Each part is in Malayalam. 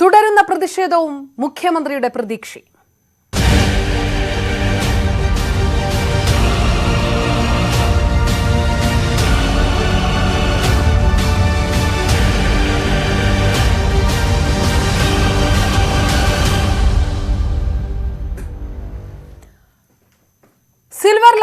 തുടരുന്ന പ്രതിഷേധവും മുഖ്യമന്ത്രിയുടെ പ്രതീക്ഷയും.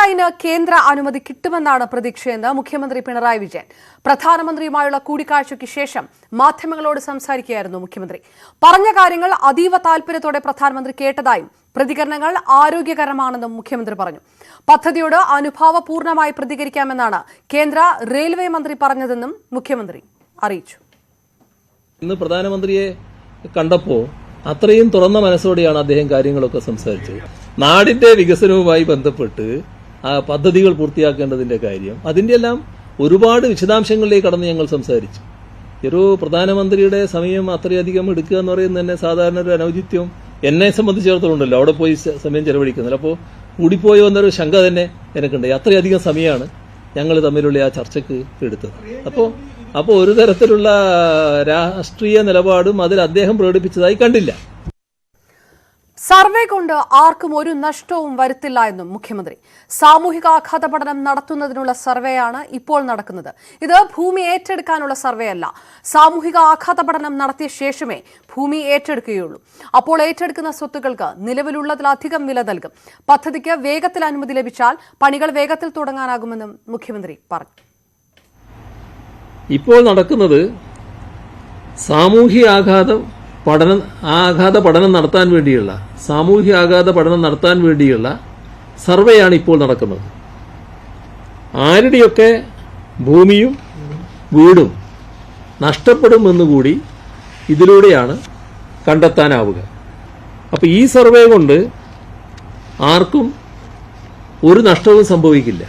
സിൽവർ ലൈന് കേന്ദ്ര അനുമതി കിട്ടുമെന്നാണ് പ്രതീക്ഷയെന്ന് മുഖ്യമന്ത്രി പിണറായി വിജയൻ. പ്രധാനമന്ത്രിയുമായുള്ള കൂടിക്കാഴ്ചയ്ക്ക് ശേഷം മാധ്യമങ്ങളോട് സംസാരിക്കുകയായിരുന്നു മുഖ്യമന്ത്രി. പറഞ്ഞ കാര്യങ്ങൾ അതീവ താൽപര്യത്തോടെ പ്രധാനമന്ത്രി കേട്ടതായും പ്രതികരണങ്ങൾ ആരോഗ്യകരമാണെന്നും മുഖ്യമന്ത്രി പറഞ്ഞു. പദ്ധതിയോട് അനുഭാവപൂർണമായി പ്രതികരിക്കാമെന്നാണ് കേന്ദ്ര റെയിൽവേ മന്ത്രി പറഞ്ഞതെന്നും മുഖ്യമന്ത്രി അറിയിച്ചു. ഇന്ന് പ്രധാനമന്ത്രിയെ കണ്ടപ്പോൾ അത്രയും തുറന്ന മനസ്സോടെയാണ് അദ്ദേഹം കാര്യങ്ങളൊക്കെ സംസാരിച്ചത്. നാടിന്റെ വികസനവുമായി ബന്ധപ്പെട്ട് പദ്ധതികൾ പൂർത്തിയാക്കേണ്ടതിന്റെ കാര്യം. അതിന്റെ എല്ലാം ഒരുപാട് വിശദാംശങ്ങളിലേക്ക് കടന്ന് ഞങ്ങൾ സംസാരിച്ചു. ഒരു പ്രധാനമന്ത്രിയുടെ സമയം അത്രയധികം എടുക്കുക എന്ന് പറയുന്നത് തന്നെ സാധാരണ ഒരു അനൗചിത്യം എന്നെ സംബന്ധിച്ചിടത്തോളമുണ്ടല്ലോ. അവിടെ പോയി സമയം ചെലവഴിക്കുന്നില്ല അപ്പോൾ കൂടിപ്പോയോ എന്നൊരു ശങ്ക തന്നെ എനിക്കുണ്ട്. അത്രയധികം സമയമാണ് ഞങ്ങൾ തമ്മിലുള്ള ആ ചർച്ചയ്ക്ക് എടുത്തത്. അപ്പോൾ അപ്പോൾ ഒരു തരത്തിലുള്ള രാഷ്ട്രീയ നിലപാടും അതിൽ അദ്ദേഹം പ്രകടിപ്പിച്ചതായി കണ്ടില്ല. സർവേ കൊണ്ട് ആർക്കും ഒരു നഷ്ടവും വരുത്തില്ല എന്നും മുഖ്യമന്ത്രി. സാമൂഹിക ആഘാത പഠനം നടത്തുന്നതിനുള്ള സർവേയാണ് ഇപ്പോൾ നടക്കുന്നത്. ഇത് ഭൂമി ഏറ്റെടുക്കാനുള്ള സർവേ അല്ല സാമൂഹിക ആഘാത പഠനം നടത്തിയ ശേഷമേ ഭൂമി ഏറ്റെടുക്കുകയുള്ളൂ. അപ്പോൾ ഏറ്റെടുക്കുന്ന സ്വത്തുക്കൾക്ക് നിലവിലുള്ളതിലധികം വില നൽകും. പദ്ധതിക്ക് വേഗത്തിൽ അനുമതി ലഭിച്ചാൽ പണികൾ വേഗത്തിൽ തുടങ്ങാനാകുമെന്നും മുഖ്യമന്ത്രി പറഞ്ഞു. ഇപ്പോൾ നടക്കുന്നത് സാമൂഹിക ആഘാതം പഠനം ആഘാത പഠനം നടത്താൻ വേണ്ടിയുള്ള സാമൂഹ്യ ആഘാത പഠനം നടത്താൻ വേണ്ടിയുള്ള സർവേയാണ് ഇപ്പോൾ നടക്കുന്നത്. ആരുടെയൊക്കെ ഭൂമിയും വീടും നഷ്ടപ്പെടുമെന്നുകൂടി ഇതിലൂടെയാണ് കണ്ടെത്താനാവുക. അപ്പോൾ ഈ സർവേ കൊണ്ട് ആർക്കും ഒരു നഷ്ടവും സംഭവിക്കില്ല.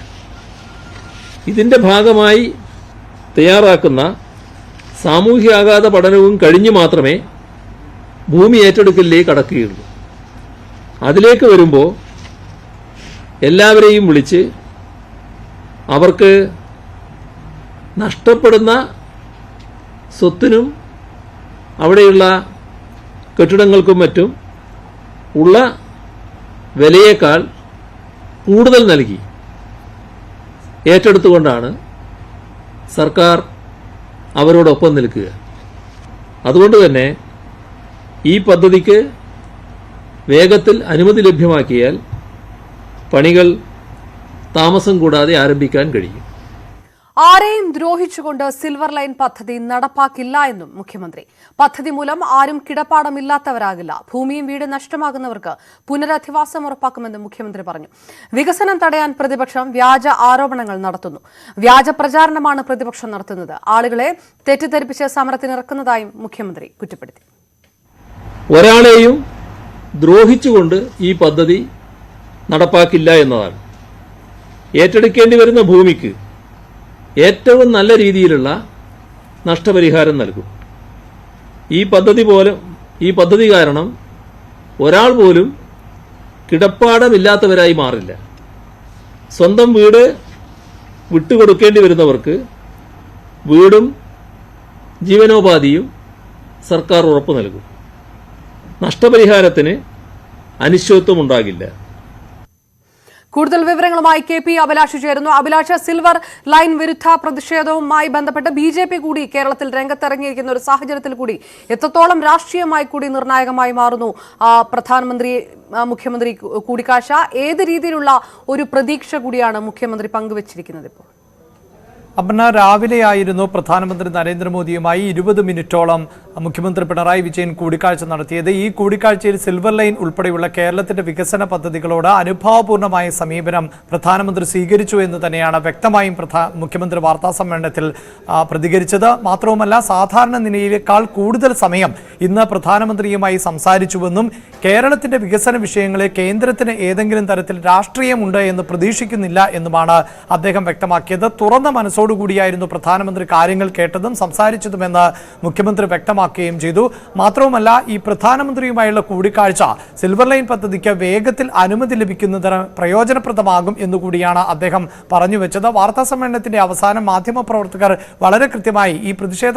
ഇതിന്റെ ഭാഗമായി തയ്യാറാക്കുന്ന സാമൂഹ്യാഘാത പഠനവും കഴിഞ്ഞു മാത്രമേ ഭൂമി ഏറ്റെടുക്കലേ കടക്കുകയുള്ളൂ. അതിലേക്ക് വരുമ്പോൾ എല്ലാവരെയും വിളിച്ച് അവർക്ക് നഷ്ടപ്പെടുന്ന സ്വത്തിനും അവിടെയുള്ള കെട്ടിടങ്ങൾക്കും മറ്റും ഉള്ള വിലയേക്കാൾ കൂടുതൽ നൽകി. ഏറ്റെടുത്തുകൊണ്ടാണ് സർക്കാർ അവരോടൊപ്പം നിൽക്കുക. അതുകൊണ്ട് തന്നെ ഈ പദ്ധതിക്ക് വേഗത്തിൽ അനുമതി ലഭ്യമാക്കിയാൽ പണികൾ താമസം കൂടാതെ ആരംഭിക്കാൻ കഴിയും. ആരെയും ദ്രോഹിച്ചുകൊണ്ട് സിൽവർ ലൈൻ പദ്ധതി നടപ്പാക്കില്ല എന്നും മുഖ്യമന്ത്രി. പദ്ധതി മൂലം ആരും കിടപ്പാടമില്ലാത്തവരാകില്ല. ഭൂമിയും വീട് നഷ്ടമാകുന്നവർക്ക് പുനരധിവാസം ഉറപ്പാക്കുമെന്നും മുഖ്യമന്ത്രി പറഞ്ഞു. വികസനം തടയാൻ പ്രതിപക്ഷം വ്യാജ ആരോപണങ്ങൾ നടത്തുന്നു. വ്യാജ പ്രചാരണമാണ് പ്രതിപക്ഷം നടത്തുന്നത്. ആളുകളെ തെറ്റിദ്ധരിപ്പിച്ച് സമരത്തിനിറക്കുന്നതായും മുഖ്യമന്ത്രി കുറ്റപ്പെടുത്തി. ഒരാളെയും ദ്രോഹിച്ചുകൊണ്ട് ഈ പദ്ധതി നടപ്പാക്കില്ല എന്നതാണ്. ഏറ്റെടുക്കേണ്ടി വരുന്ന ഭൂമിക്ക് ഏറ്റവും നല്ല രീതിയിലുള്ള നഷ്ടപരിഹാരം നൽകും. ഈ പദ്ധതി പോലെ ഈ പദ്ധതി കാരണം ഒരാൾ പോലും കിടപ്പാടമില്ലാത്തവരായി മാറില്ല. സ്വന്തം വീട് വിട്ടുകൊടുക്കേണ്ടി വരുന്നവർക്ക് വീടും ജീവനോപാധിയും സർക്കാർ ഉറപ്പു നൽകും. നഷ്ടപരിഹാരത്തിന് അനിശ്ചിതത്വം ഉണ്ടാകില്ല കൂടുതൽ വിവരങ്ങളുമായി കെ പി അഭിലാഷ് ചേരുന്നു. അഭിലാഷ് സിൽവർ ലൈൻ വിരുദ്ധ പ്രതിഷേധവുമായി ബന്ധപ്പെട്ട് ബി ജെ പി കൂടി കേരളത്തിൽ രംഗത്തിറങ്ങിയിരിക്കുന്ന ഒരു സാഹചര്യത്തിൽ കൂടി എത്രത്തോളം രാഷ്ട്രീയമായി കൂടി നിർണായകമായി മാറുന്നു? പ്രധാനമന്ത്രി മുഖ്യമന്ത്രി കൂടിക്കാഴ്ച. ഏത് രീതിയിലുള്ള ഒരു പ്രതീക്ഷ കൂടിയാണ് മുഖ്യമന്ത്രി പങ്കുവച്ചിരിക്കുന്നത് ഇപ്പോൾ? അപർണ രാവിലെയായിരുന്നു പ്രധാനമന്ത്രി നരേന്ദ്രമോദിയുമായി ഇരുപത് മിനിറ്റോളം മുഖ്യമന്ത്രി പിണറായി വിജയൻ കൂടിക്കാഴ്ച നടത്തിയത്. ഈ കൂടിക്കാഴ്ചയിൽ സിൽവർ ലൈൻ ഉൾപ്പെടെയുള്ള കേരളത്തിന്റെ വികസന പദ്ധതികളോട് അനുഭാവപൂർണമായ സമീപനം പ്രധാനമന്ത്രി സ്വീകരിച്ചു എന്ന് തന്നെയാണ് വ്യക്തമായും മുഖ്യമന്ത്രി വാർത്താ സമ്മേളനത്തിൽ പ്രതികരിച്ചത്. മാത്രവുമല്ല സാധാരണ നിലയിലേക്കാൾ കൂടുതൽ സമയം ഇന്ന് പ്രധാനമന്ത്രിയുമായി സംസാരിച്ചുവെന്നും കേരളത്തിന്റെ വികസന വിഷയങ്ങളെ കേന്ദ്രത്തിന് ഏതെങ്കിലും തരത്തിൽ രാഷ്ട്രീയമുണ്ട് എന്ന് പ്രതീക്ഷിക്കുന്നില്ല എന്നുമാണ് അദ്ദേഹം വ്യക്തമാക്കിയത്. തുറന്ന മനസ്സോടെ കൂടിയായിരുന്നു പ്രധാനമന്ത്രി കാര്യങ്ങൾ കേട്ടതും സംസാരിച്ചതുമെന്ന് മുഖ്യമന്ത്രി വ്യക്തമാക്കുകയും ചെയ്തു. മാത്രവുമല്ല ഈ പ്രധാനമന്ത്രിയുമായുള്ള കൂടിക്കാഴ്ച സിൽവർ ലൈൻ പദ്ധതിക്ക് വേഗത്തിൽ അനുമതി ലഭിക്കുന്നതിന് പ്രയോജനപ്രദമാകും എന്നുകൂടിയാണ് അദ്ദേഹം പറഞ്ഞു വെച്ചത് വാർത്താ സമ്മേളനത്തിന്റെ അവസാനം മാധ്യമപ്രവർത്തകർ വളരെ കൃത്യമായി ഈ പ്രതിഷേധ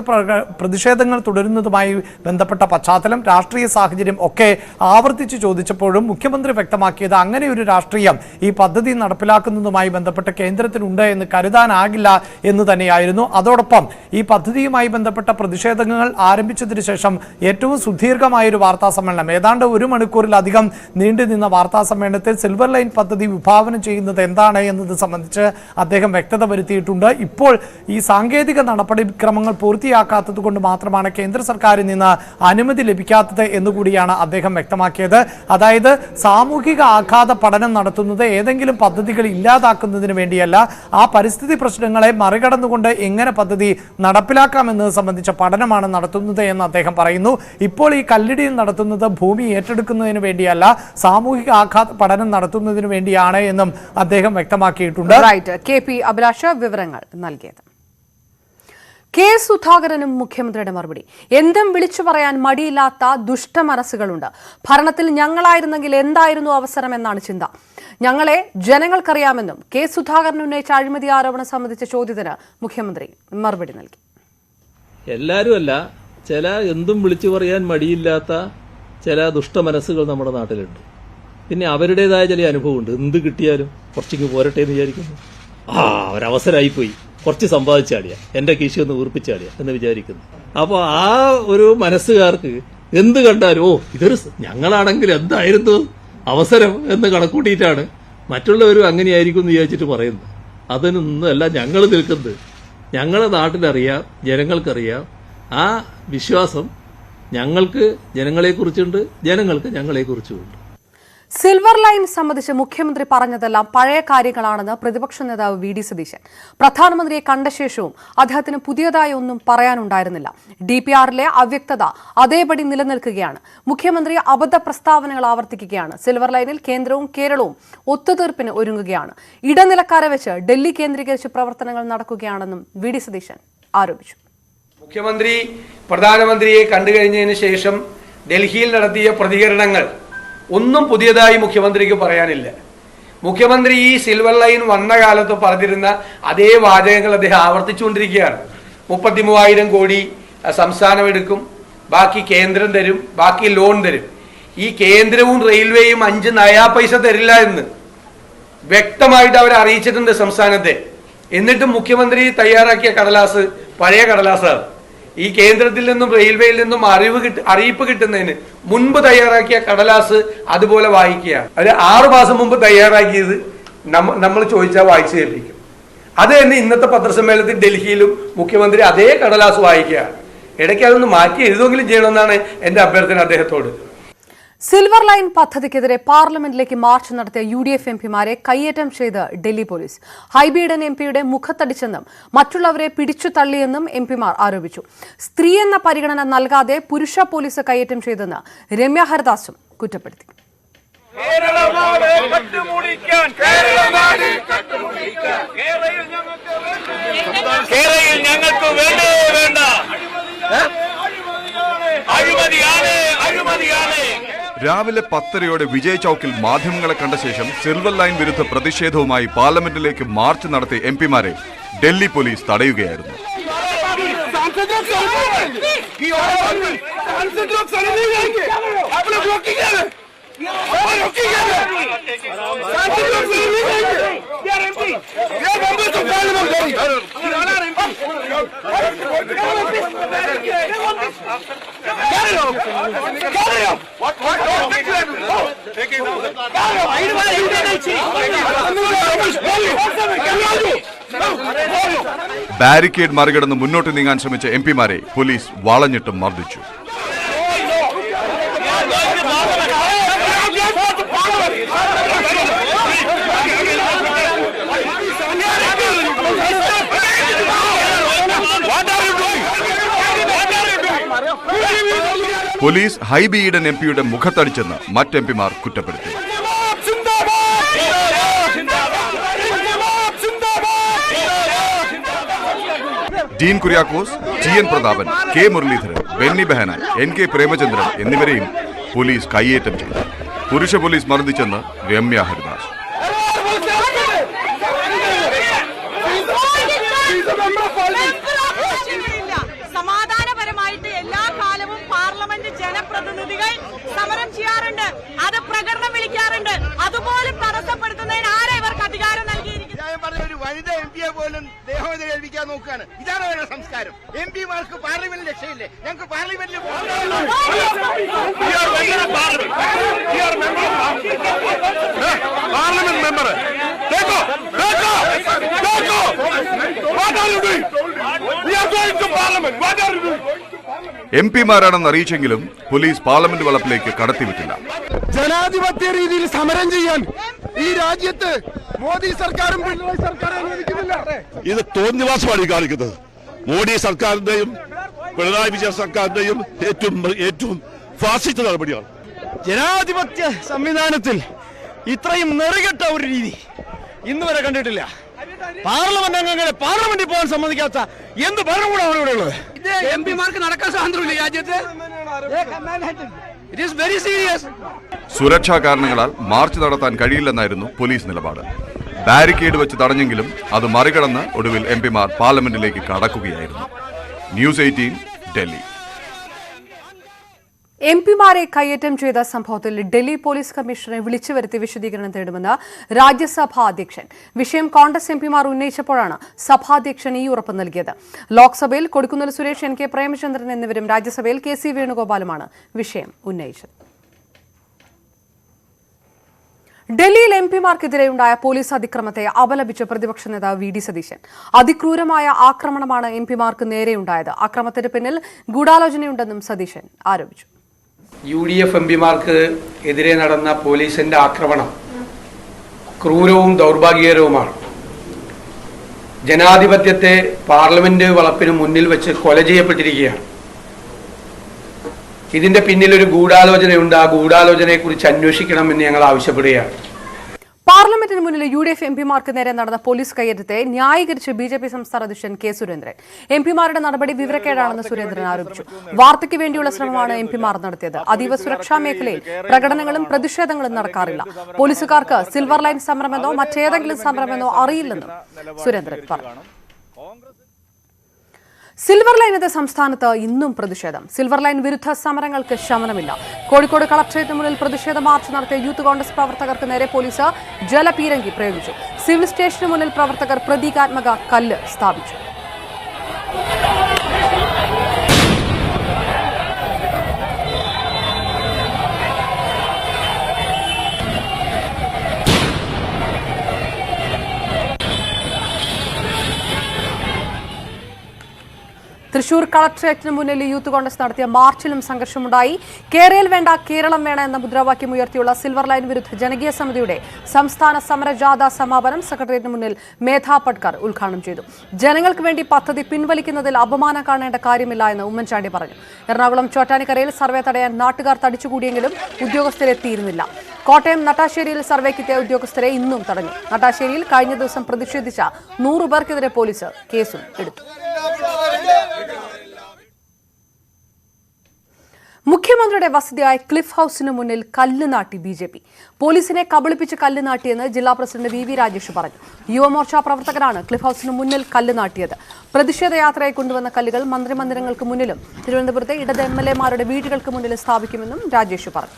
പ്രതിഷേധങ്ങൾ തുടരുന്നതുമായി ബന്ധപ്പെട്ട പശ്ചാത്തലം രാഷ്ട്രീയ സാഹചര്യം ഒക്കെ ആവർത്തിച്ച് ചോദിച്ചപ്പോഴും മുഖ്യമന്ത്രി വ്യക്തമാക്കിയത് അങ്ങനെ ഒരു രാഷ്ട്രീയം ഈ പദ്ധതി നടപ്പിലാക്കുന്നതുമായി ബന്ധപ്പെട്ട് കേന്ദ്രത്തിനുണ്ട് എന്ന് കരുതാനാകില്ല എന്ന് തന്നെയായിരുന്നു. അതോടൊപ്പം ഈ പദ്ധതിയുമായി ബന്ധപ്പെട്ട പ്രതിഷേധങ്ങൾ ആരംഭിച്ചതിന് ശേഷം ഏറ്റവും സുദീർഘമായ ഒരു വാർത്താ സമ്മേളനം ഏതാണ്ട് ഒരു മണിക്കൂറിലധികം നീണ്ടുനിന്ന വാർത്താ സമ്മേളനത്തിൽ സിൽവർ ലൈൻ പദ്ധതി വിഭാവനം ചെയ്യുന്നത് എന്താണ് എന്നത് സംബന്ധിച്ച് അദ്ദേഹം വ്യക്തത വരുത്തിയിട്ടുണ്ട്. ഇപ്പോൾ ഈ സാങ്കേതിക നടപടിക്രമങ്ങൾ പൂർത്തിയാക്കാത്തത് കൊണ്ട് മാത്രമാണ് കേന്ദ്ര സർക്കാരിൽ നിന്ന് അനുമതി ലഭിക്കാത്തത് എന്നുകൂടിയാണ് അദ്ദേഹം വ്യക്തമാക്കിയത്. അതായത് സാമൂഹിക ആഘാത പഠനം നടത്തുന്നത് ഏതെങ്കിലും പദ്ധതികൾ ഇല്ലാതാക്കുന്നതിന് വേണ്ടിയല്ല. ആ പരിസ്ഥിതി പ്രശ്നങ്ങളെ മറികടന്നുകൊണ്ട് എങ്ങനെ പദ്ധതി നടപ്പിലാക്കാമെന്നത് സംബന്ധിച്ച പഠനമാണ് നടത്തുന്നത് എന്ന് അദ്ദേഹം പറയുന്നു. ഇപ്പോൾ ഈ കല്ലിടിയിൽ നടത്തുന്നത് ഭൂമി ഏറ്റെടുക്കുന്നതിന് വേണ്ടിയല്ല സാമൂഹിക ആഘാത പഠനം നടത്തുന്നതിന് വേണ്ടിയാണ് എന്നും അദ്ദേഹം വ്യക്തമാക്കിയിട്ടുണ്ട്. റൈറ്റ് കെ പി അഭിലാഷ വിവരങ്ങൾ നൽകിയത്. കെ സുധാകരനും മുഖ്യമന്ത്രിയുടെ മറുപടി. എന്തും വിളിച്ചു പറയാൻ മടിയില്ലാത്ത ദുഷ്ടമനസ്സുകളുണ്ട്. ഭരണത്തിൽ ഞങ്ങളായിരുന്നെങ്കിൽ എന്തായിരുന്നു അവസരം എന്നാണ് ചിന്ത. ഞങ്ങളെ ജനങ്ങൾക്കറിയാമെന്നും കെ സുധാകരൻ ഉന്നയിച്ച അഴിമതി ആരോപണം സംബന്ധിച്ച ചോദ്യത്തിന് മുഖ്യമന്ത്രി മറുപടി നൽകി. എല്ലാരും അല്ല ചില എന്തും വിളിച്ചു പറയാൻ മടിയില്ലാത്ത ചില ദുഷ്ടമനസ്സുകൾ നമ്മുടെ നാട്ടിലുണ്ട്. പിന്നെ അവരുടേതായ ചില അനുഭവമുണ്ട്. എന്ത് കിട്ടിയാലും കുറച്ചിങ്ങ് പോരട്ടെ എന്ന് വിചാരിക്കുന്നു. ആ ഒരവസരമായിപ്പോയി. കുറച്ച് സമ്പാദിച്ചാടിയ എന്റെ കീശി ഒന്ന് വീർപ്പിച്ചാളിയ എന്ന് വിചാരിക്കുന്നു. അപ്പോൾ ആ ഒരു മനസ്സുകാർക്ക് എന്ത് കണ്ടാലും ഓ ഇതൊരു ഞങ്ങളാണെങ്കിൽ എന്തായിരുന്നു അവസരം എന്ന് കണക്കൂട്ടിയിട്ടാണ് മറ്റുള്ളവരും അങ്ങനെയായിരിക്കും എന്ന് വിചാരിച്ചിട്ട് പറയുന്നത്. അതിനൊന്നുമല്ല ഞങ്ങൾ നിൽക്കുന്നത്. ഞങ്ങളെ നാട്ടിലറിയാം ജനങ്ങൾക്കറിയാം. ആ വിശ്വാസം ഞങ്ങൾക്ക് ജനങ്ങളെക്കുറിച്ചുണ്ട് ജനങ്ങൾക്ക് ഞങ്ങളെക്കുറിച്ചുമുണ്ട്. സിൽവർ ലൈൻ സംബന്ധിച്ച് മുഖ്യമന്ത്രി പറഞ്ഞതെല്ലാം പഴയ കാര്യങ്ങളാണെന്ന് പ്രതിപക്ഷ നേതാവ് വി ഡി സതീശൻ. പ്രധാനമന്ത്രിയെ കണ്ട ശേഷവും അദ്ദേഹത്തിന് പുതിയതായി ഒന്നും പറയാനുണ്ടായിരുന്നില്ല. ഡി പി ആറിലെ അവ്യക്തത അതേപടി നിലനിൽക്കുകയാണ്. മുഖ്യമന്ത്രി അബദ്ധ പ്രസ്താവനകൾ ആവർത്തിക്കുകയാണ്. സിൽവർ ലൈനിൽ കേന്ദ്രവും കേരളവും ഒത്തുതീർപ്പിന് ഒരുങ്ങുകയാണ്. ഇടനിലക്കാരെ വെച്ച് ഡൽഹി കേന്ദ്രീകരിച്ച് പ്രവർത്തനങ്ങൾ നടക്കുകയാണെന്നും വി ഡി സതീശൻ ആരോപിച്ചു. മുഖ്യമന്ത്രി പ്രധാനമന്ത്രിയെ കണ്ടു കഴിഞ്ഞതിന് ശേഷം ഡൽഹിയിൽ നടത്തിയ പ്രതികരണങ്ങൾ ഒന്നും പുതിയതായി മുഖ്യമന്ത്രിക്ക് പറയാനില്ല. മുഖ്യമന്ത്രി ഈ സിൽവർ ലൈൻ വന്ന കാലത്ത് പറഞ്ഞിരുന്ന അതേ വാചകങ്ങൾ അദ്ദേഹം ആവർത്തിച്ചുകൊണ്ടിരിക്കുകയാണ്. മുപ്പത്തി മൂവായിരം കോടി സംസ്ഥാനം എടുക്കും ബാക്കി കേന്ദ്രം തരും ബാക്കി ലോൺ തരും. ഈ കേന്ദ്രവും റെയിൽവേയും അഞ്ച് നയാ പൈസ തരില്ല എന്ന് വ്യക്തമായിട്ട് അവർ അറിയിച്ചിട്ടുണ്ട് സംസ്ഥാനത്തെ. എന്നിട്ടും മുഖ്യമന്ത്രി തയ്യാറാക്കിയ കടലാസ് പഴയ കടലാസാണ്. ഈ കേന്ദ്രത്തിൽ നിന്നും റെയിൽവേയിൽ നിന്നും അറിവ് കിട്ട അറിയിപ്പ് കിട്ടുന്നതിന് മുൻപ് തയ്യാറാക്കിയ കടലാസ് അതുപോലെ വായിക്കുകയാണ്. അത് ആറു മാസം മുമ്പ് തയ്യാറാക്കിയത് നമ്മ നമ്മൾ ചോദിച്ചാൽ വായിച്ചു കേൾപ്പിക്കും. അത് തന്നെ ഇന്നത്തെ പത്രസമ്മേളനത്തിൽ ഡൽഹിയിലും മുഖ്യമന്ത്രി അതേ കടലാസ് വായിക്കുകയാണ്. ഇടയ്ക്ക് അതൊന്ന് മാറ്റി എഴുതുമെങ്കിലും ചെയ്യണമെന്നാണ് എന്റെ അഭ്യർത്ഥന അദ്ദേഹത്തോട്. സിൽവർ ലൈൻ പദ്ധതിക്കെതിരെ പാർലമെന്റിലേക്ക് മാർച്ച് നടത്തിയ യു ഡി എഫ് എംപിമാരെ കയ്യേറ്റം ചെയ്ത് ഡൽഹി പോലീസ്. ഹൈബീഡൻ എംപിയുടെ മുഖത്തടിച്ചെന്നും മറ്റുള്ളവരെ പിടിച്ചു തള്ളിയെന്നും എംപിമാർ ആരോപിച്ചു. സ്ത്രീ എന്ന പരിഗണന നൽകാതെ പുരുഷ പോലീസ് കയ്യേറ്റം ചെയ്തെന്ന് രമ്യ ഹരദാസും കുറ്റപ്പെടുത്തി. കേരളയിൽ ഞങ്ങൾക്ക് വേണ്ടേ വേണ്ട. രാവിലെ പത്തരയോടെ വിജയ് ചൌക്കിൽ മാധ്യമങ്ങളെ കണ്ട ശേഷം സിൽവർ ലൈൻ വിരുദ്ധ പ്രതിഷേധവുമായി പാർലമെന്റിലേക്ക് മാർച്ച് നടത്തിയ എം പിമാരെ ഡൽഹി പോലീസ് തടയുകയായിരുന്നു ബാരിക്കേഡ് മറികടന്ന് മുന്നോട്ട് നീങ്ങാൻ ശ്രമിച്ച എം പിമാരെ പോലീസ് വളഞ്ഞിട്ടും മർദ്ദിച്ചു. പോലീസ് ഹൈബി ഈഡൻ എം പിയുടെ മുഖത്തടിച്ചെന്ന് മറ്റ് എം പിമാർ കുറ്റപ്പെടുത്തി Dean Kuriakose T N Prathapan K Muraleedharan Benny Behanan N K Premachandran എന്നിവരെയും പോലീസ് കയ്യേറ്റം ചെയ്തു. പുരുഷ പോലീസ് മർദ്ദിച്ചെന്ന് രമ്യ ഹരിദാസ് ആവശ്യങ്ങളില്ല. സമാധാനപരമായിട്ട് എല്ലാ കാലവും പാർലമെന്റ് ജനപ്രതിനിധികൾ സമരം ചെയ്യാറുണ്ട് അത് പ്രകടനം വിളിക്കാറുണ്ട് അതുപോലും തടസ്സപ്പെടുത്തുന്നതിന് ആരാ ഇവർക്ക് അധികാരം നൽകിയിരിക്കുന്നത് ഞാൻ പറഞ്ഞ ഒരു വനിത എം പിയെ പോലും ദേഹോദ കേൾപ്പിക്കാൻ നോക്കുകയാണ് ഇതാണ് അവരുടെ സംസ്കാരം എം പിമാർക്ക് പാർലമെന്റിൽ രക്ഷയില്ലേ ഞങ്ങൾക്ക് പാർലമെന്റിൽ parliament member What are you doing? We are going to parliament. What are you doing? M പിമാരാണെന്ന് അറിയിച്ചെങ്കിലും പോലീസ് പാർലമെന്റ് വളപ്പിലേക്ക് കടത്തിവിട്ടില്ല. ജനാധിപത്യ രീതിയിൽ സമരം ചെയ്യാൻ ഈ രാജ്യത്ത് മോദി സർക്കാരും പിണറായി സർക്കാരും അനുവദിക്കുന്നില്ല. ഇത് തോന്നിവാസമാണ് ഈ കാണിക്കുന്നത്. മോദി സർക്കാരിന്റെയും പിണറായി വിജയൻ സർക്കാരിന്റെയും ഏറ്റവും ഏറ്റവും ഫാസിസ്റ്റ് നടപടിയാണ്. ജനാധിപത്യ സംവിധാനത്തിൽ ഇത്രയും നെറുകെട്ട ഒരു രീതി ഇന്നുവരെ കണ്ടിട്ടില്ല. പാർലമെന്റ് അംഗങ്ങളെ പാർലമെന്റിൽ പോകാൻ സമ്മതിക്കാത്ത എന്ത് ഭരണകൂടമാണ് ഇവിടെ ഉള്ളത്? എം പിമാർക്ക് നടക്കാൻ സ്വാതന്ത്ര്യമില്ല രാജ്യത്ത്. ഇറ്റ് ഈസ് വെരി സീരിയസ് സുരക്ഷാ കാരണങ്ങളാൽ മാർച്ച് നടത്താൻ കഴിയില്ലെന്നായിരുന്നു പോലീസ് നിലപാട്. ബാരിക്കേഡ് വെച്ച് തടഞ്ഞെങ്കിലും അത് മറികടന്ന് ഒടുവിൽ എം പിമാർ പാർലമെന്റിലേക്ക് കടക്കുകയായിരുന്നു. News eighteen Delhi. എം പിമാരെ കയ്യേറ്റം ചെയ്ത സംഭവത്തിൽ ഡൽഹി പോലീസ് കമ്മീഷണറെ വിളിച്ചു വരുത്തി വിശദീകരണം തേടുമെന്ന് രാജ്യസഭാ അധ്യക്ഷൻ. വിഷയം കോൺഗ്രസ് എം പിമാർ ഉന്നയിച്ചപ്പോഴാണ് സഭാധ്യക്ഷൻ ഈ ഉറപ്പ് നൽകിയത്. ലോക്സഭയിൽ കൊടിക്കുന്നിൽ സുരേഷ് എൻ കെ പ്രേമചന്ദ്രൻ എന്നിവരും രാജ്യസഭയിൽ കെ സി വേണുഗോപാലുമാണ് വിഷയം ഉന്നയിച്ചത്. ഡൽഹിയിൽ എം പിമാർക്കെതിരെയുണ്ടായ പോലീസ് അതിക്രമത്തെ അപലപിച്ച പ്രതിപക്ഷ നേതാവ് വി. ഡി. സതീശൻ. അതിക്രൂരമായ ആക്രമണമാണ് എം പിമാർക്ക് നേരെയുണ്ടായത്. അക്രമത്തിന് പിന്നിൽ ഗൂഢാലോചനയുണ്ടെന്നും സതീശൻ ആരോപിച്ചു. യു ഡി എഫ് എം പിമാർക്ക് എതിരെ നടന്ന പോലീസിന്റെ ആക്രമണം ക്രൂരവും ദൗർഭാഗ്യകരവുമാണ്. ജനാധിപത്യത്തെ പാർലമെന്റ് വളപ്പിന് മുന്നിൽ വെച്ച് കൊല ചെയ്യപ്പെട്ടിരിക്കുകയാണ്. ഇതിന്റെ പിന്നിൽ ഒരു ഗൂഢാലോചനയുണ്ട്. ആ ഗൂഢാലോചനയെക്കുറിച്ച് അന്വേഷിക്കണമെന്ന് ഞങ്ങൾ ആവശ്യപ്പെടുകയാണ്. പാർലമെന്റിന് മുന്നിൽ യു ഡി എഫ് എം പിമാർക്ക് നേരെ നടന്ന പോലീസ് കയ്യേറ്റത്തെ ന്യായീകരിച്ച് ബി ജെ പി സംസ്ഥാന അധ്യക്ഷൻ കെ സുരേന്ദ്രൻ. എം പിമാരുടെ നടപടി വിവരക്കേടാണെന്ന് സുരേന്ദ്രൻ ആരോപിച്ചു. വാർത്തയ്ക്ക് വേണ്ടിയുള്ള ശ്രമമാണ് എംപിമാർ നടത്തിയത്. അതീവ സുരക്ഷാ മേഖലയിൽ പ്രകടനങ്ങളും പ്രതിഷേധങ്ങളും നടക്കാറില്ല. പോലീസുകാർക്ക് സിൽവർ ലൈൻ സമരമെന്നോ മറ്റേതെങ്കിലും സമരമെന്നോ അറിയില്ലെന്നും സുരേന്ദ്രൻ പറഞ്ഞു. സിൽവർ ലൈനിന്റെ സംസ്ഥാനത്ത് ഇന്നും പ്രതിഷേധം. സിൽവർ ലൈൻ വിരുദ്ധ സമരങ്ങൾക്ക് ശമനമില്ല. കോഴിക്കോട് കളക്ടറേറ്റിന് മുന്നിൽ പ്രതിഷേധ മാർച്ച് നടത്തിയ യൂത്ത് കോൺഗ്രസ് പ്രവർത്തകർക്ക് നേരെ പോലീസ് ജലപീരങ്കി പ്രയോഗിച്ചു. സിവിൽ സ്റ്റേഷന് മുന്നിൽ പ്രവർത്തകർ പ്രതീകാത്മക കല്ല് സ്ഥാപിച്ചു. തൃശൂർ കളക്ടറേറ്റിന് മുന്നിൽ യൂത്ത് കോൺഗ്രസ് നടത്തിയ മാർച്ചിലും സംഘർഷമുണ്ടായി. കേരയിൽ വേണ്ട കേരളം വേണ എന്ന മുദ്രാവാക്യം ഉയർത്തിയുള്ള സിൽവർ ലൈൻ വിരുദ്ധ ജനകീയ സമിതിയുടെ സംസ്ഥാന സമരജാഥ സമാപനം സെക്രട്ടേറിയറ്റിന് മുന്നിൽ മേധാ പട്കർ ഉദ്ഘാടനം ചെയ്തു. ജനങ്ങൾക്ക് വേണ്ടി പദ്ധതി പിൻവലിക്കുന്നതിൽ അപമാനം കാണേണ്ട കാര്യമില്ല എന്ന് ഉമ്മൻചാണ്ടി പറഞ്ഞു. എറണാകുളം ചോറ്റാനിക്കരയിൽ സർവേ തടയാൻ നാട്ടുകാർ തടിച്ചുകൂടിയെങ്കിലും ഉദ്യോഗസ്ഥരെത്തിയിരുന്നില്ല. കോട്ടയം നട്ടാശ്ശേരിയിൽ സർവേക്കെത്തിയ ഉദ്യോഗസ്ഥരെ ഇന്നും തടഞ്ഞു. നട്ടാശ്ശേരിയിൽ കഴിഞ്ഞ ദിവസം പ്രതിഷേധിച്ച നൂറു പേർക്കെതിരെ പോലീസ് കേസും എടുത്തു. മുഖ്യമന്ത്രിയുടെ വസതിയായ ക്ലിഫ് ഹൌസിന് മുന്നിൽ കല്ല് നാട്ടി ബി ജെ പി. പോലീസിനെ കബളിപ്പിച്ച് കല്ല് നാട്ടിയെന്ന് ജില്ലാ പ്രസിഡന്റ് വി വി രാജേഷ് പറഞ്ഞു. യുവമോർച്ച പ്രവർത്തകരാണ് ക്ലിഫ് ഹൌസിന് മുന്നിൽ കല്ല് നാട്ടിയത്. പ്രതിഷേധ യാത്രയായി കൊണ്ടുവന്ന കല്ലുകൾ മന്ത്രിമന്ദിരങ്ങൾക്ക് മുന്നിലും തിരുവനന്തപുരത്തെ ഇടത് എം എൽ എമാരുടെ വീടുകൾക്ക് മുന്നിൽ സ്ഥാപിക്കുമെന്നും രാജേഷ് പറഞ്ഞു.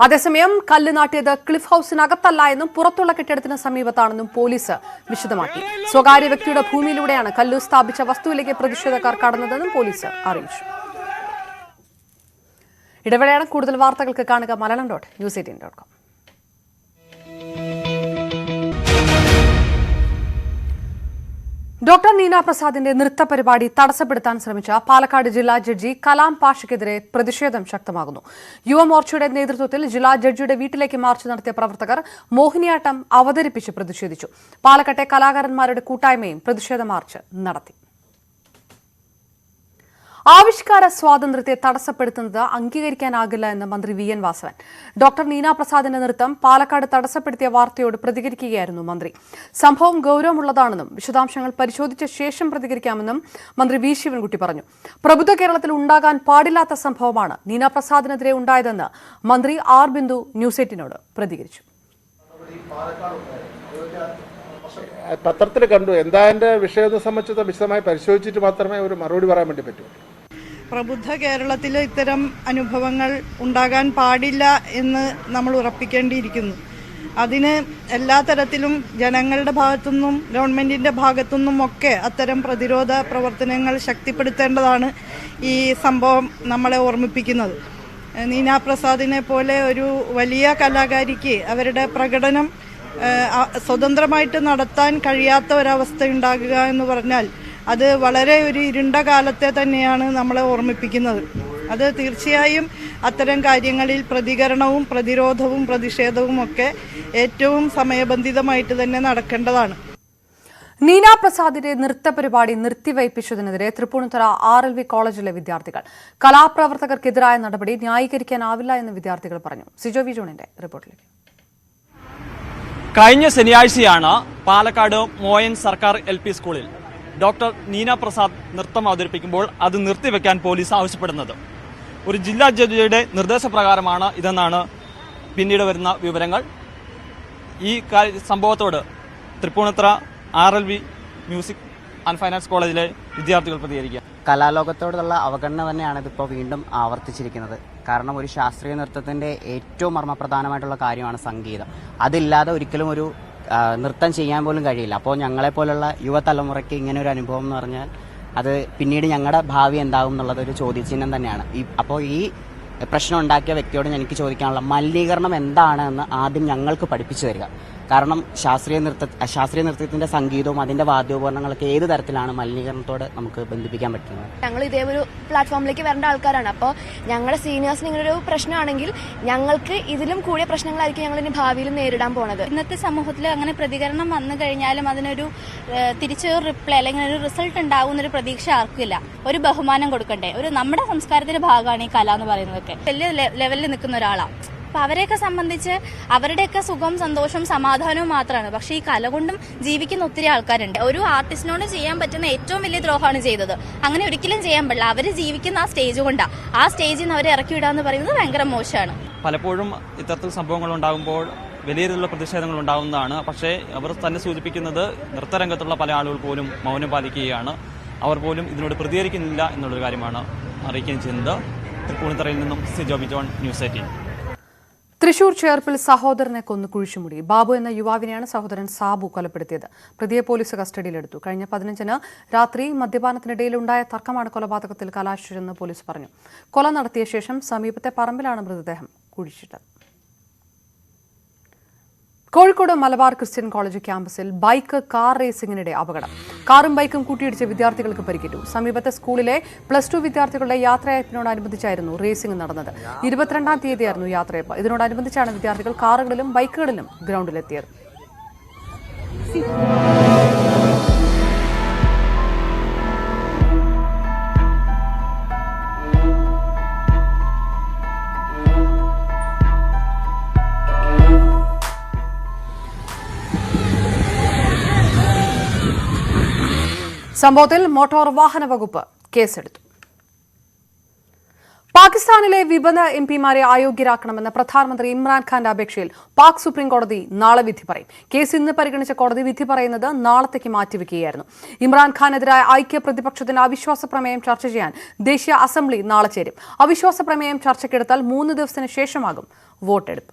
അതേസമയം കല്ല് നാട്ടിയത് ക്ലിഫ് ഹൌസിനകത്തല്ല എന്നും പുറത്തുള്ള കെട്ടിടത്തിന് സമീപത്താണെന്നും പോലീസ് വിശദമാക്കി. സ്വകാര്യ വ്യക്തിയുടെ ഭൂമിയിലൂടെയാണ് കല്ലു സ്ഥാപിച്ച വസ്തുവിലേക്ക് പ്രതിഷേധക്കാർ കടന്നതെന്നും പോലീസ് അറിയിച്ചു. ഇടവേളയാണ് കൂടുതൽ വാർത്തകൾക്ക് കാണുക. Malayalam dot news eighteen dot com doctor Neena പ്രസാദിന്റെ നൃത്ത പരിപാടി തടസ്സപ്പെടുത്താൻ ശ്രമിച്ച പാലക്കാട് ജില്ലാ ജഡ്ജി കലാം പാഷയ്ക്കെതിരെ പ്രതിഷേധം ശക്തമാകുന്നു. യുവമോർച്ചയുടെ നേതൃത്വത്തിൽ ജില്ലാ ജഡ്ജിയുടെ വീട്ടിലേക്ക് മാർച്ച് നടത്തിയ പ്രവർത്തകർ മോഹിനിയാട്ടം അവതരിപ്പിച്ച് പ്രതിഷേധിച്ചു. പാലക്കാട്ടെ കലാകാരന്മാരുടെ കൂട്ടായ്മയും പ്രതിഷേധ മാർച്ച് നടത്തി. ആവിഷ്കാര സ്വാതന്ത്ര്യത്തെ തടസ്സപ്പെടുത്തുന്നത് അംഗീകരിക്കാനാകില്ല എന്ന് മന്ത്രി V N Vasavan. Doctor Neena പ്രസാദിന്റെ നൃത്തം പാലക്കാട് തടസ്സപ്പെടുത്തിയ വാർത്തയോട് പ്രതികരിക്കുകയായിരുന്നു മന്ത്രി. സംഭവം ഗൌരവമുള്ളതാണെന്നും വിശദാംശങ്ങൾ പരിശോധിച്ച ശേഷം പ്രതികരിക്കാമെന്നും മന്ത്രി വി ശിവൻകുട്ടി പറഞ്ഞു. പ്രബുദ്ധ കേരളത്തിൽ ഉണ്ടാകാൻ പാടില്ലാത്ത സംഭവമാണ് നീന പ്രസാദിനെതിരെ ഉണ്ടായതെന്ന് മന്ത്രി ആർ ബിന്ദു ന്യൂസ് എയ്റ്റിനോട് പ്രതികരിച്ചു. പത്രത്തിൽ കണ്ടു. എന്താ എന്റെ വിഷയത്തെ സംബന്ധിച്ച് വിശദമായി പരിശോധിച്ചിട്ട് മാത്രമേ ഒരു മറുപടി പറയാൻ വേണ്ടി പറ്റൂ. പ്രബുദ്ധ കേരളത്തിൽ ഇത്തരം അനുഭവങ്ങൾ ഉണ്ടാകാൻ പാടില്ല എന്ന് നമ്മൾ ഉറപ്പിക്കേണ്ടിയിരിക്കുന്നു. അതിന് എല്ലാ തരത്തിലും ജനങ്ങളുടെ ഭാഗത്തുനിന്നും ഗവൺമെന്റിന്റെ ഭാഗത്തുനിന്നും ഒക്കെ അത്തരം പ്രതിരോധ പ്രവർത്തനങ്ങൾ ശക്തിപ്പെടുത്തേണ്ടതാണ് ഈ സംഭവം നമ്മളെ ഓർമ്മിപ്പിക്കുന്നത്. നീന പ്രസാദിനെ പോലെ ഒരു വലിയ കലാകാരിക്ക് അവരുടെ പ്രകടനം സ്വതന്ത്രമായിട്ട് നടത്താൻ കഴിയാത്ത ഒരവസ്ഥ ഉണ്ടാകുക എന്ന് പറഞ്ഞാൽ അത് വളരെ ഒരു ഇരുണ്ട കാലത്തെ തന്നെയാണ് നമ്മളെ ഓർമ്മിപ്പിക്കുന്നത്. അത് തീർച്ചയായും അത്തരം കാര്യങ്ങളിൽ പ്രതികരണവും പ്രതിരോധവും പ്രതിഷേധവും ഒക്കെ ഏറ്റവും സമയബന്ധിതമായിട്ട് തന്നെ നടക്കേണ്ടതാണ്. നീന പ്രസാദിന്റെ നൃത്ത പരിപാടി നിർത്തിവയ്പ്പിച്ചതിനെതിരെ തൃപ്പൂണിത്തുറ ആർ എൽ വി കോളേജിലെ വിദ്യാർത്ഥികൾ. കലാപ്രവർത്തകർക്കെതിരായ നടപടി ന്യായീകരിക്കാനാവില്ല എന്ന് വിദ്യാർത്ഥികൾ പറഞ്ഞു. സിജോ വിജോണിന്റെ റിപ്പോർട്ടിലേക്ക്. കഴിഞ്ഞ ശനിയാഴ്ചയാണ് പാലക്കാട് മോയൻ സർക്കാർ എൽ പി സ്കൂളിൽ ഡോക്ടർ നീന പ്രസാദ് നൃത്തം അവതരിപ്പിക്കുമ്പോൾ അത് നിർത്തിവെക്കാൻ പോലീസ് ആവശ്യപ്പെടുന്നത്. ഒരു ജില്ലാ ജഡ്ജിയുടെ നിർദ്ദേശപ്രകാരമാണ് ഇതെന്നാണ് പിന്നീട് വരുന്ന വിവരങ്ങൾ. ഈ സംഭവത്തോട് Tripunithura R L V music and finance കോളേജിലെ വിദ്യാർത്ഥികൾ പ്രതികരിക്കുക. കലാലോകത്തോടുള്ള അവഗണന തന്നെയാണ് ഇതിപ്പോൾ വീണ്ടും ആവർത്തിച്ചിരിക്കുന്നത്. കാരണം ഒരു ശാസ്ത്രീയ നൃത്തത്തിന്റെ ഏറ്റവും മർമ്മപ്രധാനമായിട്ടുള്ള കാര്യമാണ് സംഗീതം. അതില്ലാതെ ഒരിക്കലും ഒരു നൃത്തം ചെയ്യാൻ പോലും കഴിയില്ല. അപ്പോൾ ഞങ്ങളെപ്പോലുള്ള യുവതലമുറയ്ക്ക് ഇങ്ങനെ ഒരു അനുഭവം എന്ന് പറഞ്ഞാൽ അത് പിന്നീട് ഞങ്ങളുടെ ഭാവി എന്താകും എന്നുള്ളത് ഒരു ചോദ്യചിഹ്നം തന്നെയാണ്. ഈ അപ്പോൾ ഈ പ്രശ്നം ഉണ്ടാക്കിയ വ്യക്തിയോട് എനിക്ക് ചോദിക്കാനുള്ള മലിനീകരണം എന്താണ് എന്ന് ആദ്യം ഞങ്ങൾക്ക് പഠിപ്പിച്ചു തരിക. കാരണം ശാസ്ത്രീയ നൃത്ത ശാസ്ത്രീയ നൃത്തത്തിന്റെ സംഗീതവും അതിന്റെ വാദ്യോപകരണങ്ങളൊക്കെ ഏത് തരത്തിലാണ് മലിനീകരണത്തോട് നമുക്ക് ബന്ധിപ്പിക്കാൻ പറ്റുന്നത്? ഞങ്ങൾ ഇതേ ഒരു പ്ലാറ്റ്ഫോമിലേക്ക് വരേണ്ട ആൾക്കാരാണ്. അപ്പോൾ ഞങ്ങളുടെ സീനിയേഴ്സിന് ഇങ്ങനെ ഒരു പ്രശ്നമാണെങ്കിൽ ഞങ്ങൾക്ക് ഇതിലും കൂടിയ പ്രശ്നങ്ങളായിരിക്കും ഞങ്ങൾ ഇനി ഭാവിയിൽ നേരിടാൻ പോണത്. ഇന്നത്തെ സമൂഹത്തിൽ അങ്ങനെ പ്രതികരണം വന്നു കഴിഞ്ഞാലും അതിനൊരു തിരിച്ചൊരു റിപ്ലൈ അല്ലെങ്കിൽ ഒരു റിസൾട്ട് ഉണ്ടാവുന്ന ഒരു പ്രതീക്ഷ ആർക്കില്ല ഒരു ബഹുമാനം കൊടുക്കണ്ടേ? ഒരു നമ്മുടെ സംസ്കാരത്തിന്റെ ഭാഗമാണ് ഈ കല എന്ന് പറയുന്നതൊക്കെ. വലിയ ലെവലിൽ നിൽക്കുന്ന ഒരാളാണ് അപ്പൊ അവരെയൊക്കെ സംബന്ധിച്ച് അവരുടെയൊക്കെ സുഖം സന്തോഷം സമാധാനവും മാത്രമാണ് പക്ഷെ ഈ കല കൊണ്ടും ജീവിക്കുന്ന ഒത്തിരി ആൾക്കാരുണ്ട്. ഒരു ആർട്ടിസ്റ്റിനോട് ചെയ്യാൻ പറ്റുന്ന ഏറ്റവും വലിയ ദ്രോഹമാണ് ചെയ്തത്. അങ്ങനെ ഒരിക്കലും ചെയ്യാൻ പറ്റില്ല. അവർ ജീവിക്കുന്ന ആ സ്റ്റേജ് കൊണ്ടാണ് ആ സ്റ്റേജിൽ നിന്ന് അവരെ ഇറക്കി വിടുക എന്ന് പറയുന്നത് ഭയങ്കര മോശമാണ് പലപ്പോഴും ഇത്തരത്തിൽ സംഭവങ്ങൾ ഉണ്ടാകുമ്പോൾ വലിയ രീതിയിലുള്ള പ്രതിഷേധങ്ങൾ ഉണ്ടാകുന്നതാണ് പക്ഷേ അവർ തന്നെ സൂചിപ്പിക്കുന്നത് നൃത്തരംഗത്തുള്ള പല ആളുകൾ പോലും മൗനം പാലിക്കുകയാണ്. അവർ പോലും ഇതിനോട് പ്രതികരിക്കുന്നില്ല എന്നുള്ളൊരു കാര്യമാണ് അറിയിക്കുകയും ചെയ്യുന്നത്. തൃപ്പൂണിത്തറയിൽ നിന്നും Sijo John news eighteen. Thrissur ചേർപ്പിൽ സഹോദരനെ കൊന്നു കുഴിച്ചുമുടി. ബാബു എന്ന യുവാവിനെയാണ് സഹോദരൻ സാബു കൊലപ്പെടുത്തിയത്. പ്രതിയെ പോലീസ് കസ്റ്റഡിയിലെടുത്തു. കഴിഞ്ഞ പതിനഞ്ചിന് രാത്രി മദ്യപാനത്തിനിടയിൽ ഉണ്ടായ തർക്കമാണ് കൊലപാതകത്തിൽ കലാശിച്ചതെന്ന് പോലീസ് പറഞ്ഞു. കൊല നടത്തിയ ശേഷം സമീപത്തെ പറമ്പിലാണ് മൃതദേഹം കുഴിച്ചിട്ടത്. കോഴിക്കോട് മലബാർ ക്രിസ്ത്യൻ കോളേജ് ക്യാമ്പസിൽ ബൈക്ക് കാർ റേസിംഗിനിടെ അപകടം. കാറും ബൈക്കും കൂട്ടിയിടിച്ച് വിദ്യാർത്ഥികൾക്ക് പരിക്കേറ്റു. സമീപത്തെ സ്കൂളിലെ പ്ലസ് ടു വിദ്യാർത്ഥികളുടെ യാത്രയപ്പിനോടനുബന്ധിച്ചായിരുന്നു റേസിംഗ് നടന്നത്. ഇരുപത്തിരണ്ടാം തീയതിയായിരുന്നു യാത്രയപ്പ് ഇതിനോടനുബന്ധിച്ചാണ് വിദ്യാർത്ഥികൾ കാറുകളിലും ബൈക്കുകളിലും ഗ്രൗണ്ടിലെത്തിയത്. സംഭവത്തിൽ മോട്ടോർ വാഹന വകുപ്പ് കേസെടുത്തു. പാകിസ്ഥാനിലെ വിമത എം പിമാരെ അയോഗ്യരാക്കണമെന്ന പ്രധാനമന്ത്രി ഇമ്രാൻഖാന്റെ അപേക്ഷയിൽ പാക് സുപ്രീം കോടതി നാളെ വിധി പറയും. കേസ് ഇന്ന് പരിഗണിച്ച കോടതി വിധി പറയുന്നത് നാളത്തേക്ക് മാറ്റിവെക്കുകയായിരുന്നു. ഇമ്രാൻഖാനെതിരായ ഐക്യ പ്രതിപക്ഷത്തിന്റെ അവിശ്വാസ പ്രമേയം ചർച്ച ചെയ്യാൻ ദേശീയ അസംബ്ലി നാളെ ചേരും. അവിശ്വാസ പ്രമേയം ചർച്ചയ്ക്കെടുത്താൽ മൂന്ന് ദിവസത്തിന് ശേഷമാകും വോട്ടെടുപ്പ്.